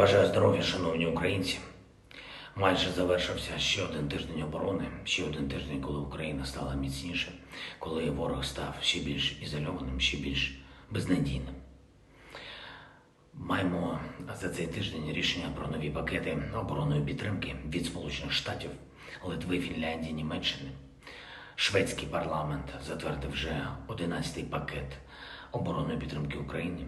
Бажаю здоров'я, шановні українці. Майже завершився ще один тиждень оборони, ще один тиждень, коли Україна стала міцніше, коли ворог став ще більш ізольованим, ще більш безнадійним. Маємо за цей тиждень рішення про нові пакети оборонної підтримки від Сполучених Штатів, Литви, Фінляндії, Німеччини. Шведський парламент затвердив вже 11-й пакет оборонної підтримки України.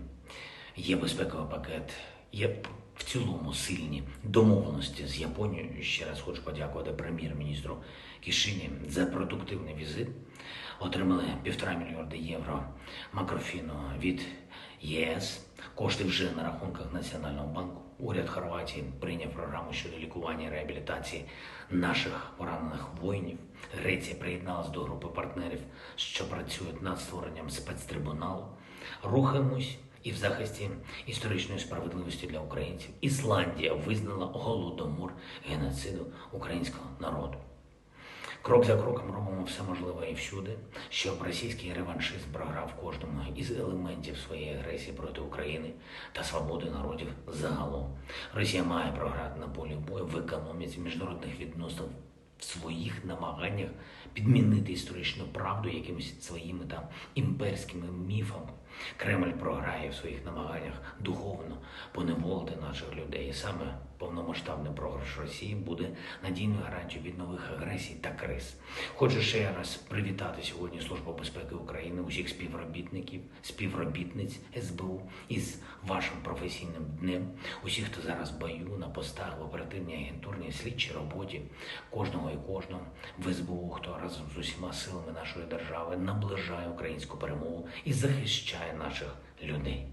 Є безпековий пакет, є в цілому сильні домовленості з Японією. Ще раз хочу подякувати прем'єр-міністру Кішині за продуктивний візит. Отримали півтора мільярда євро макрофіну від ЄС. Кошти вже на рахунках Національного банку. Уряд Хорватії прийняв програму щодо лікування і реабілітації наших поранених воїнів. Греція приєдналась до групи партнерів, що працюють над створенням спецтрибуналу. Рухаємось і в захисті історичної справедливості для українців. Ісландія визнала голодомор геноциду українського народу. Крок за кроком робимо все можливе і всюди, щоб російський реваншизм програв кожному із елементів своєї агресії проти України та свободи народів загалом. Росія має програти на полі бою в економіці міжнародних відносин в своїх намаганнях підмінити історичну правду якимись своїми там імперськими міфами. Кремль програє в своїх намаганнях духовно поневолити наших людей. І саме повномасштабний програш Росії буде надійною гарантією від нових агресій та криз. Хочу ще раз привітати сьогодні Службу безпеки України, усіх співробітників, співробітниць СБУ із вашим професійним днем, усіх, хто зараз в бою на постах в оперативній агентурній слідчій роботі, кожного і кожного в СБУ, хто разом з усіма силами нашої держави наближає українську перемогу і захищає наших людей.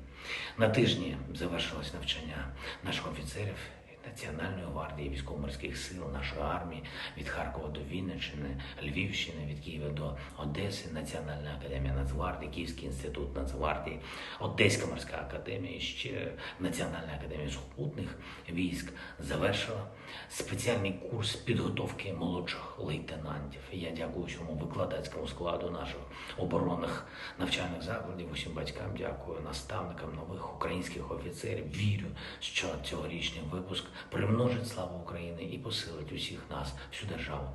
На тижні завершилось навчання наших офіцерів. Національної гвардії, військово-морських сил, нашої армії від Харкова до Вінниччини, Львівщини, від Києва до Одеси, Національна академія Нацгвардії, Київський інститут Нацгвардії, Одеська морська академія, ще Національна академія сухопутних військ завершила спеціальний курс підготовки молодших лейтенантів. Я дякую всьому викладацькому складу наших оборонних навчальних закладів, усім батькам дякую, наставникам нових українських офіцерів. Вірю, що цьогорічний випуск примножить славу України і посилить усіх нас, всю державу.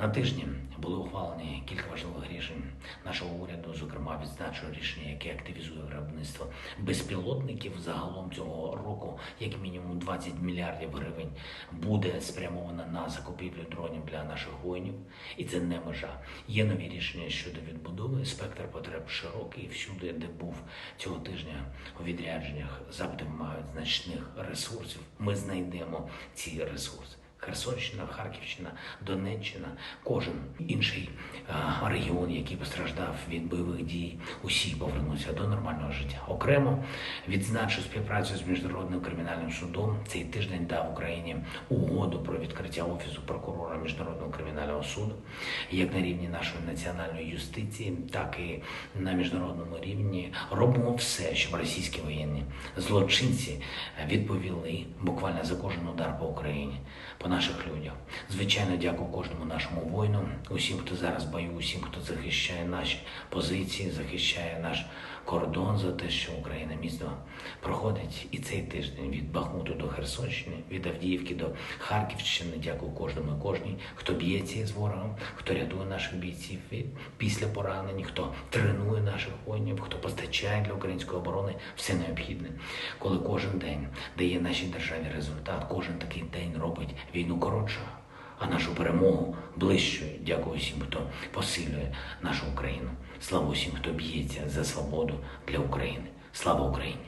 На тижні були ухвалені кілька важливих рішень нашого уряду. Зокрема, відзначу рішення, яке активізує виробництво безпілотників загалом цього року, як мінімум 20 мільярдів гривень, буде спрямовано на закупівлю дронів для наших воїнів, і це не межа. Є нові рішення щодо відбудови. Спектр потреб широкий всюди, де був цього тижня у відрядженнях. Запити вимагають значних ресурсів. Ми знайдемо ці ресурси. Херсонщина, Харківщина, Донеччина, кожен інший регіон, який постраждав від бойових дій, усі повернуться до нормального життя. Окремо відзначу співпрацю з міжнародним кримінальним судом. Цей тиждень дав Україні угоду про відкриття офісу прокурора міжнародного кримінального суду, як на рівні нашої національної юстиції, так і на міжнародному рівні. Робимо все, щоб російські воєнні злочинці відповіли буквально за кожен удар по Україні по наших людях. Звичайно, дякую кожному нашому воїну, усім, хто зараз бою, усім, хто захищає наші позиції, захищає наш кордон за те, що Україна міцно проходить і цей тиждень від Бахмуту до Херсонщини, від Авдіївки до Харківщини. Дякую кожному і кожній, хто б'ється з ворогом, хто рятує наших бійців після поранень, хто тренує наших воїнів, хто постачає для української оборони все необхідне. Коли кожен день дає нашій державі результат, кожен такий день робить війну коротшою, а нашу перемогу ближчою. Дякую всім, хто посилює нашу Україну. Слава усім, хто б'ється за свободу для України. Слава Україні!